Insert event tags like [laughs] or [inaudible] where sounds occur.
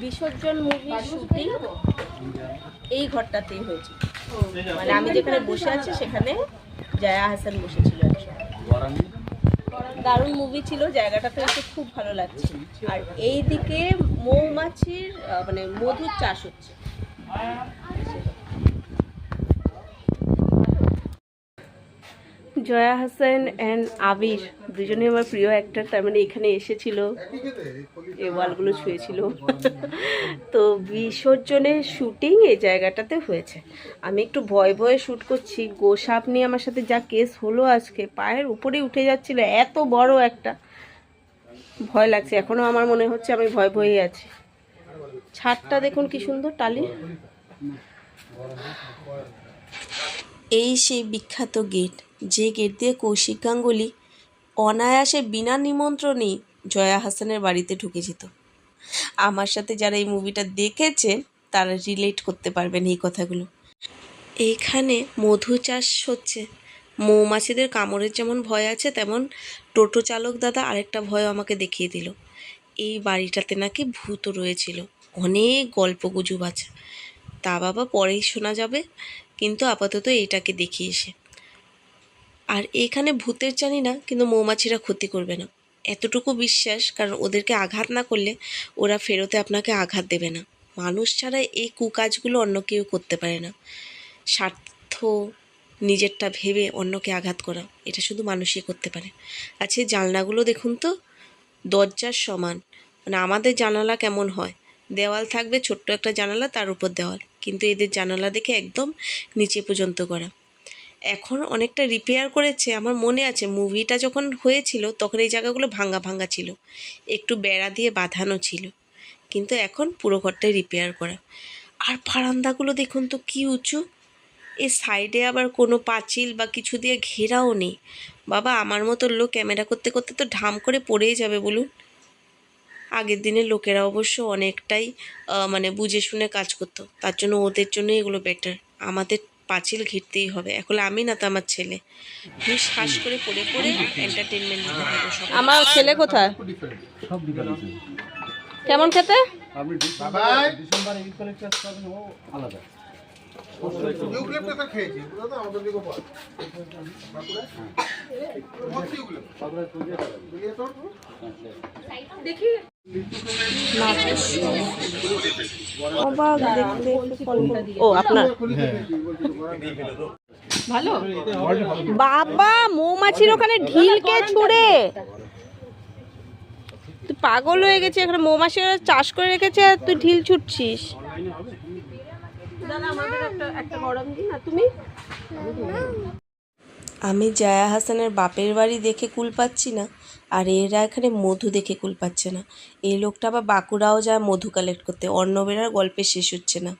বিসর্জন মুভির শুটিং এই ঘরটাতেই হয়েছে। মানে আমি যেখানে বসে আছি সেখানে জায়া হাসান বসেছিল দারুণ মুভি ছিল, জায়গাটাতে এসে খুব ভালো লাগছে। আর এই দিকে মৌমাছির মানে মধুর চাষ হচ্ছে। জয়া হাসান অ্যান্ড আবির, দুজনেই আমার প্রিয় অ্যাক্টর তার মানে এখানে এসেছিল। এই ওয়ালগুলো ছুঁয়েছিল। [laughs] তো বিসর্জনের শুটিং এই জায়গাটাতে হয়েছে। আমি একটু ভয় ভয়ে শ্যুট করছি। গোসাপ নিয়ে আমার সাথে যা কেস হলো আজকে, পায়ের উপরেই উঠে যাচ্ছিল, এত বড় একটা। ভয় লাগছে। এখনও আমার মনে হচ্ছে আমি ভয় ভয়েই আছি। ছাদটা দেখুন কি সুন্দর, টালি। এই সেই বিখ্যাত গেট, যে গেট দিয়ে কৌশিক গাঙ্গুলি অনায়াসে বিনা নিমন্ত্রণেই জয়া হাসানের বাড়িতে ঢুকে যেত। আমার সাথে যারা এই মুভিটা দেখেছে, তারা রিলেট করতে পারবেন এই কথাগুলো। এইখানে মধু চাষ হচ্ছে। মৌমাছিদের কামড়ের যেমন ভয় আছে, তেমন টোটো চালক দাদা আরেকটা ভয় আমাকে দেখিয়ে দিল। এই বাড়িটাতে নাকি ভূত রয়েছিল। অনেক গল্প গুজব আছে। তা বাবা পরেই শোনা যাবে। কিন্তু আপাতত এইটাকে দেখিয়ে এসে। আর এখানে ভূতের জানি না, কিন্তু মৌমাছিরা ক্ষতি করবে না। এতটুকু বিশ্বাস, কারণ ওদেরকে আঘাত না করলে ওরা ফেরতে আপনাকে আঘাত দেবে না। মানুষ ছাড়া এই কুকাজগুলো অন্য কেউ করতে পারে না। স্বার্থ নিজেরটা ভেবে অন্যকে আঘাত করা, এটা শুধু মানুষই করতে পারে। আচ্ছা জানলাগুলো দেখুন তো, দরজার সমান। মানে আমাদের জানালা কেমন হয়? দেওয়াল থাকবে, ছোট্ট একটা জানালা, তার উপর দেওয়াল। কিন্তু এদের জানালা দেখে একদম নিচে পর্যন্ত করা। এখন অনেকটা রিপেয়ার করেছে, আমার মনে আছে। মুভিটা যখন হয়েছিল, তখন এই জায়গাগুলো ভাঙ্গা ভাঙ্গা ছিল। একটু বেড়া দিয়ে বাঁধানো ছিল। কিন্তু এখন পুরো ঘরটাই রিপেয়ার করা। আর বারান্দাগুলো দেখুন তো কি উঁচু। এ সাইডে আবার কোনো পাঁচিল বা কিছু দিয়ে ঘেরাও নেই। বাবা, আমার মতো লোক ক্যামেরা করতে করতে তো ঢাম করে পড়েই যাবে বলুন। আগের দিনের লোকেরা অবশ্য অনেকটাই মানে বুঝে শুনে কাজ করতো। তার জন্য ওদের জন্য এগুলো বেটার আমাদের পাঁচিল ঘিরতেই হবে। এখন আমি না তো আমার ছেলে। শ্বাস করে পড়ে পড়ে এন্টারটেনমেন্ট দিতে হবে আমার ছেলে কোথায়? কেমন খেতে? আপনি ডিসেম্বর ইউক্যালিপটাস পাবেন ও আলাদা ইউক্লিপটাসটা ও আপনার? ভালো? বাবা মৌমাছির ওখানে ঢিলকে ছুড়ে? তুই পাগল হয়ে গেছে এখানে মৌমাছি চাষ করে রেখেছে আর তুই ঢিল ছুটছিস। আমি জায়া হাসানের বাপের বাড়ি দেখে কুল পাচ্ছি না। আর এরা এখানে মধু দেখে কুল পাচ্ছে না। এই লোকটা আবার বাঁকুড়াও যায় মধু কালেক্ট করতে। অর্ণবের আর গল্পে শেষ হচ্ছে না।